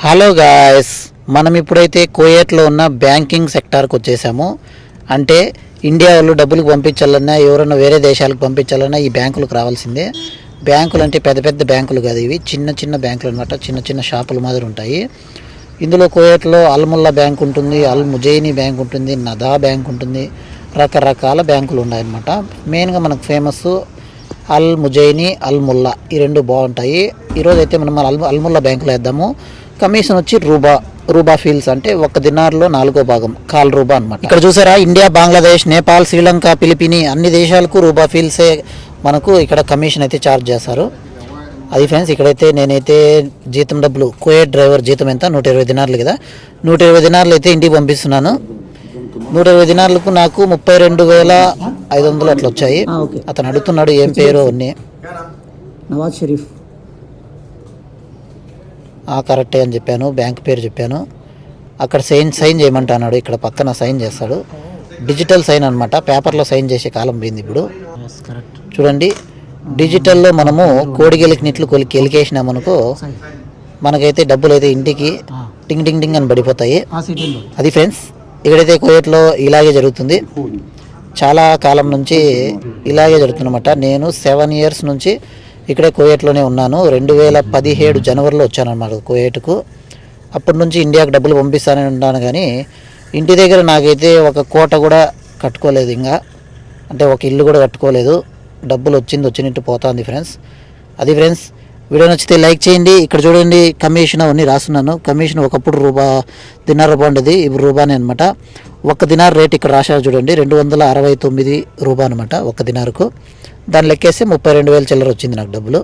Hello guys మనం ఇప్పుడైతే కోయేట్లో ఉన్న బ్యాంకింగ్ సెక్టార్కి వచ్చేసాము. అంటే ఇండియా వాళ్ళు డబ్బులు పంపించాలన్నా ఎవరైనా వేరే దేశాలకు పంపించాలన్నా ఈ బ్యాంకులకు రావాల్సిందే. బ్యాంకులు అంటే పెద్ద పెద్ద బ్యాంకులు కాదు ఇవి. చిన్న చిన్న బ్యాంకులు అనమాట చిన్న చిన్న షాపుల మాదిరి ఉంటాయి. ఇందులో కోయేట్లో అల్ముల్లా బ్యాంక్ ఉంటుంది అల్ ముజైని బ్యాంక్ ఉంటుంది నదా బ్యాంక్ ఉంటుంది. రకరకాల బ్యాంకులు ఉన్నాయన్నమాట. మెయిన్గా మనకు ఫేమస్ అల్ ముజైని అల్ ముల్లా ఈ రెండు బాగుంటాయి. ఈరోజు మనం అల్ అల్ముల్లా బ్యాంకులో వేద్దాము. కమిషన్ వచ్చి రూబా రూబా ఫీల్స్ అంటే ఒక దినార్లో నాలుగో భాగం కాల్ రూబా అనమాట ఇక్కడ చూసారా ఇండియా బంగ్లాదేశ్ నేపాల్ శ్రీలంక ఫిలిపిని అన్ని దేశాలకు రూబా ఫీల్సే మనకు ఇక్కడ కమిషన్ అయితే ఛార్జ్ చేస్తారు అది ఫ్రెండ్స్ ఇక్కడైతే నేనైతే జీతం డబ్బులు కోయట్ డ్రైవర్ జీతం ఎంత? నూట ఇరవై దినార్లు కదా. నూట ఇరవై దినార్లు అయితే ఇంటికి పంపిస్తున్నాను. నూట ఇరవై దినార్లకు నాకు ముప్పై రెండు వేల ఐదు వందలు అట్లా వచ్చాయి. అతను అడుగుతున్నాడు ఏం పేరు అన్నీ నవాజ్ షరీఫ్. కరెక్టే అని చెప్పాను బ్యాంక్ పేరు చెప్పాను. అక్కడ సైన్ సైన్ చేయమంటున్నాడు ఇక్కడ పక్కన సైన్ చేస్తాడు. డిజిటల్ సైన్ అనమాట పేపర్లో సైన్ చేసే కాలం పోయింది ఇప్పుడు. చూడండి డిజిటల్లో మనము కోడిగెలికినట్లు కొలికి ఎలికేసినామనుకో మనకైతే డబ్బులు అయితే ఇంటికి టింగ్ టింగ్ టింగ్ అని పడిపోతాయి. అది ఫ్రెండ్స్ ఇక్కడైతే కువైట్లో ఇలాగే జరుగుతుంది. చాలా కాలం నుంచి ఇలాగే జరుగుతుందన్నమాట. నేను సెవెన్ ఇయర్స్ నుంచి ఇక్కడే కువైట్లోనే ఉన్నాను. రెండు వేల పదిహేడు జనవరిలో వచ్చాను అనమాట కువైట్కు. అప్పటి నుంచి ఇండియాకి డబ్బులు పంపిస్తానని ఉన్నాను కానీ ఇంటి దగ్గర నాకైతే ఒక కోట కూడా కట్టుకోలేదు ఇంకా. అంటే ఒక ఇల్లు కూడా కట్టుకోలేదు. డబ్బులు వచ్చింది వచ్చినట్టు పోతుంది ఫ్రెండ్స్. అది ఫ్రెండ్స్ వీడియో నచ్చితే లైక్ చేయండి. ఇక్కడ చూడండి కమిషన్ అవన్నీ రాస్తున్నాను. కమిషన్ ఒకప్పుడు రూబా దినార్ రూపా ఉండేది. ఇప్పుడు రూబానే అనమాట ఒక్క దినార్ రేట్ ఇక్కడ రాశారు చూడండి. రెండు వందల అరవై తొమ్మిది రూబా అనమాట ఒక్క దినార్కు. దాన్ని లెక్కేస్తే ముప్పై రెండు వేల చిల్లర వచ్చింది నాకు డబ్బులు.